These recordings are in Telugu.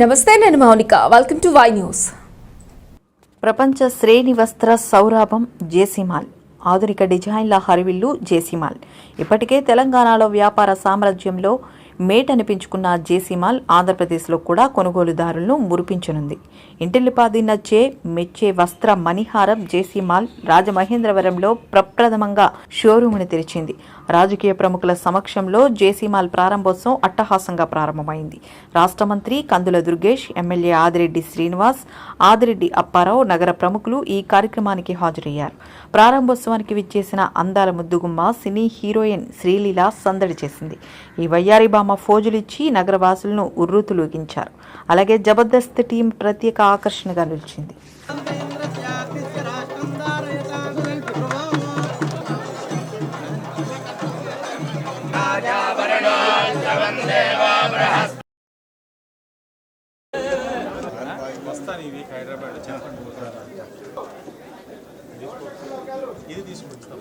నమస్తే నేను Mounika. Welcome to Y news ప్రపంచ శ్రేణి వస్త్ర సౌరాభం జేసీమాల్. ఆధునిక డిజైన్ల హరివిల్లు జేసీమాల్. ఇప్పటికే తెలంగాణలో వ్యాపార సామ్రాజ్యంలో మేటనిపించుకున్న జేసీమాల్ ఆంధ్రప్రదేశ్లో కూడా కొనుగోలుదారులను మురిపించనుంది. ఇంటిల్లిపాది నచ్చే మెచ్చే వస్త్ర మణిహారం జేసీమాల్ రాజమహేంద్రవరంలో ప్రప్రథమంగా షోరూమ్ని తెరిచింది. రాజకీయ ప్రముఖుల సమక్షంలో జేసీమాల్ ప్రారంభోత్సవం అట్టహాసంగా ప్రారంభమైంది. రాష్ట్ర మంత్రి కందుల దుర్గేష్ ఎమ్మెల్యే ఆదిరెడ్డి శ్రీనివాస్ ఆదిరెడ్డి అప్పారావు నగర ప్రముఖులు ఈ కార్యక్రమానికి హాజరయ్యారు. ప్రారంభోత్సవానికి విచ్చేసిన అందాల ముద్దుగుమ్మ సినీ హీరోయిన్ శ్రీలీల సందడి చేసింది. ఈ వయ్యారి బామ్మ ఫోజులిచ్చి నగరవాసులను ఉర్రూతులూగించారు. అలాగే జబర్దస్త్ టీం ప్రత్యేక ఆకర్షణగా నిలిచింది. వస్తాను ఈ వీక్ హైదరాబాద్ చిన్నప్పటి పోతాను ఇది తీసుకుంటాం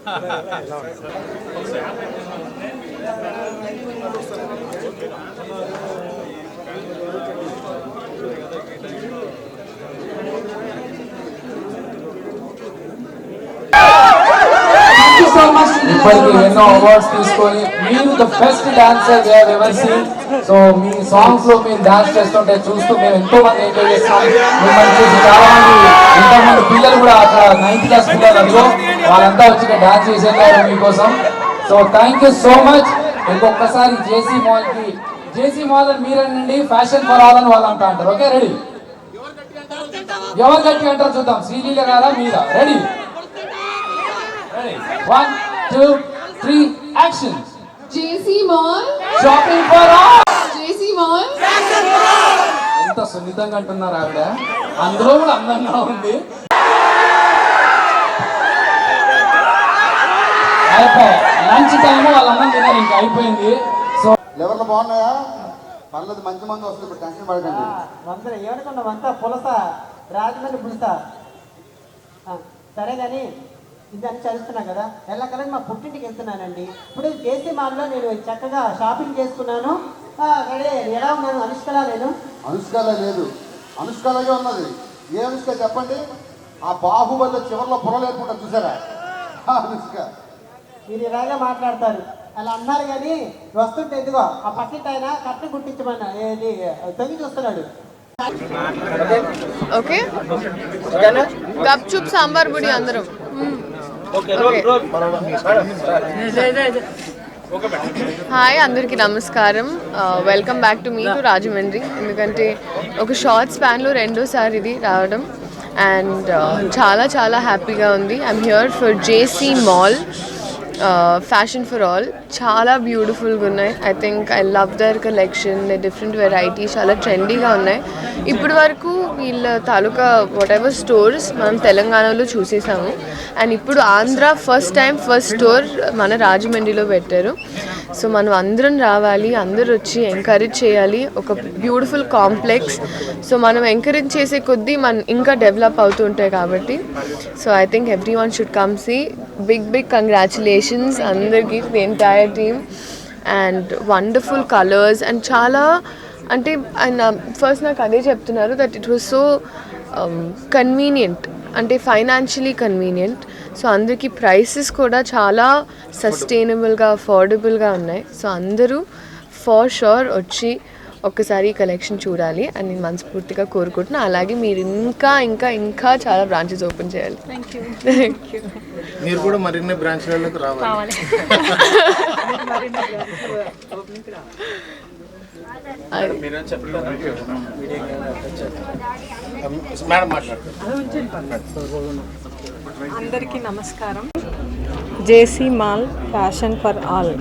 ఇప్పటికి ఎన్నో అవార్డ్స్ తీసుకొని మీరు the best dancer they ever seen so మీ సాంగ్స్లో మీరు డాన్స్ చేస్తుంటే చూస్తూ మేము ఎంతో మంది ఎంజాయ్ చేస్తాం మిమ్మల్ని చూసి చాలా మంది ఎంతో మంది పిల్లలు కూడా అక్కడ నైన్త్ క్లాస్ పిల్లలు అందులో వాళ్ళంతా వచ్చి డాన్స్ చేసేవారు మీకోసం so thank you so much ఇంకొకసారి జేసీ మాల్కి జేసీ మాల్ అని మీరండి ఫ్యాషన్ ఫర్ ఆల్ అని వాళ్ళంతా అంటారు ఓకే రెడీ ఎవరు గట్టి అంటారు చూద్దాం. శ్రీలీల గారా మీరా? Ready one two three action JC mall shopping for all JC mall ఎంత సున్నితంగా అంటున్నారు ఆవిడ. అందులో కూడా అందంగా ఉంది. లంచ్ టైం వాళ్ళ అన్నం తిన్నారు ఇంకా అయిపోయింది. సో లెవర్లు బాగున్నాయా? పర్లేదు మంచి మంది వస్తుంది ఇప్పుడు టెన్షన్ పడకండి. వందర ఏమనుకున్నా వంత పులస రాజమండ్రి పులస? సరే కానీ ఇది అని చదువుతున్నా కదా. ఎల్లకలం మా పుట్టింటికి వెళ్తున్నానండి. ఇప్పుడు జేసీ మాల్లో నేను చక్కగా షాపింగ్ చేసుకున్నాను. రెడీ ఎలా ఉన్నాను? అనుష్కలా నేను అనుష్కలా లేదు. అనుష్కలాగే ఉన్నది. ఏ అనుష్క చెప్పండి? ఆ బాహుబలిలో చివరిలో పొరలు ఏర్పడ్డా చూసారా? ఆ అనుష్క. మీరు ఇలాగే మాట్లాడతారు. అలా అన్నారు కానీ వస్తుంటే ఎందుకో ఆ పక్కింటి ఆయన కట్టు గుట్టించమన్నా ఏది తొంగి చూస్తున్నాడు. ఓకే. గప్ చూప్ సాంబార్ బుడి అందరం. హాయ్ అందరికీ నమస్కారం. వెల్కమ్ బ్యాక్ టు మీ టు రాజమండ్రి ఎందుకంటే ఒక షార్ట్ స్పాన్లో రెండోసారి ఇది రావడం. అండ్ చాలా చాలా హ్యాపీగా ఉంది. I'm here for JC mall. Fashion for all చాలా బ్యూటిఫుల్గా ఉన్నాయి. I think I love their collection different varieties చాలా ట్రెండీగా ఉన్నాయి. ఇప్పటి వరకు వీళ్ళ తాలూకా వాట్ ఎవర్ స్టోర్స్ మనం తెలంగాణలో చూసేసాము. అండ్ ఇప్పుడు Andhra first time first store మన రాజమండ్రిలో పెట్టారు. సో మనం అందరం రావాలి అందరూ వచ్చి ఎంకరేజ్ చేయాలి. ఒక బ్యూటిఫుల్ కాంప్లెక్స్ సో మనం ఎంకరేజ్ చేసే కొద్దీ మనం ఇంకా డెవలప్ అవుతూ ఉంటాయి కాబట్టి. So I think everyone should come see big big congratulations అందరికీ the entire team and wonderful colours and చాలా అంటే ఆయన ఫస్ట్ నాకు అదే చెప్తున్నారు that it was so convenient అంటే ఫైనాన్షియలీ కన్వీనియంట్ సో అందరికీ ప్రైసెస్ కూడా చాలా సస్టైనబుల్గా అఫోర్డబుల్గా ఉన్నాయి. సో అందరూ ఫార్ షూర్ వచ్చి ఒక్కసారి ఈ కలెక్షన్ చూడాలి అని నేను మనస్ఫూర్తిగా కోరుకుంటున్నా. అలాగే మీరు ఇంకా ఇంకా ఇంకా చాలా బ్రాంచెస్ ఓపెన్ చేయాలి. థ్యాంక్ యూ మీరు కూడా మరిన్ని బ్రాంచ్లకు రావాలి మీరేం చెప్తారు మేడం మాట్లాడుతారు అందరికీ నమస్కారం. JC mall fashion for all.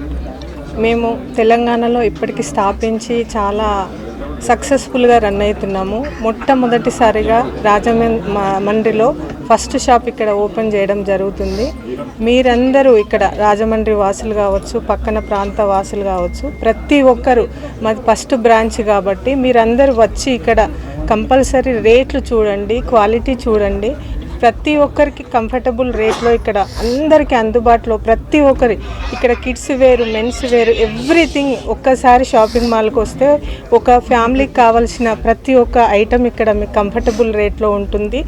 మేము తెలంగాణలో ఇప్పటికి స్థాపించి చాలా సక్సెస్ఫుల్గా రన్ అవుతున్నాము. మొట్టమొదటిసారిగా రాజమండ్రిలో ఫస్ట్ షాప్ ఇక్కడ ఓపెన్ చేయడం జరుగుతుంది. మీరందరూ ఇక్కడ రాజమండ్రి వాసులు కావచ్చు పక్కన ప్రాంత వాసులు కావచ్చు ప్రతి ఒక్కరు మాది ఫస్ట్ బ్రాంచ్ కాబట్టి మీరందరూ వచ్చి ఇక్కడ కంపల్సరీ రేట్లు చూడండి క్వాలిటీ చూడండి ప్రతి ఒక్కరికి కంఫర్టబుల్ రేట్లో ఇక్కడ అందరికీ అందుబాటులో ప్రతి ఒక్కరి ఇక్కడ కిడ్స్ వేరు మెన్స్ వేరు ఎవ్రీథింగ్ ఒక్కసారి షాపింగ్ మాల్కి వస్తే ఒక ఫ్యామిలీకి కావాల్సిన ప్రతి ఒక్క ఐటమ్ ఇక్కడ మీకు కంఫర్టబుల్ రేట్లో ఉంటుంది.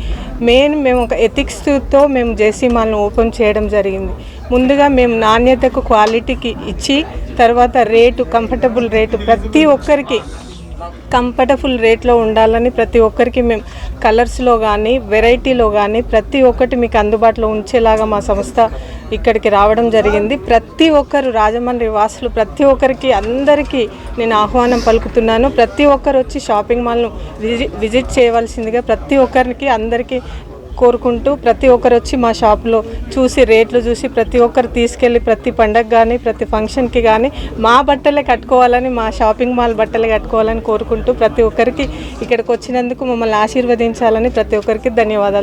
మెయిన్ మేము ఒక ఎథిక్స్తో మేము జేసీ మాల్ను ఓపెన్ చేయడం జరిగింది. ముందుగా మేము నాణ్యతకు క్వాలిటీకి ఇచ్చి తర్వాత రేటు కంఫర్టబుల్ రేటు ప్రతి ఒక్కరికి కంఫర్టబుల్ రేట్లో ఉండాలని ప్రతి ఒక్కరికి మేము కలర్స్లో కానీ వెరైటీలో కానీ ప్రతి ఒక్కటి మీకు అందుబాటులో ఉంచేలాగా మా సంస్థ ఇక్కడికి రావడం జరిగింది. ప్రతి ఒక్కరు రాజమండ్రి వాసులు ప్రతి ఒక్కరికి అందరికీ నేను ఆహ్వానం పలుకుతున్నాను. ప్రతి ఒక్కరు వచ్చి షాపింగ్ మాల్ను విజిట్ విజిట్ చేయవలసిందిగా ప్రతి ఒక్కరికి అందరికీ కోరుకుంటూ ప్రతి ఒక్కరు వచ్చి మా షాప్లో చూసి రేట్లు చూసి ప్రతి ఒక్కరు తీసుకెళ్ళి ప్రతి పండగ కానీ ప్రతి ఫంక్షన్కి కానీ మా బట్టలే కట్టుకోవాలని మా షాపింగ్ మాల్ బట్టలే కట్టుకోవాలని కోరుకుంటూ ప్రతి ఒక్కరికి ఇక్కడికి వచ్చినందుకు మమ్మల్ని ఆశీర్వదించాలని ప్రతి ఒక్కరికి ధన్యవాదాలు.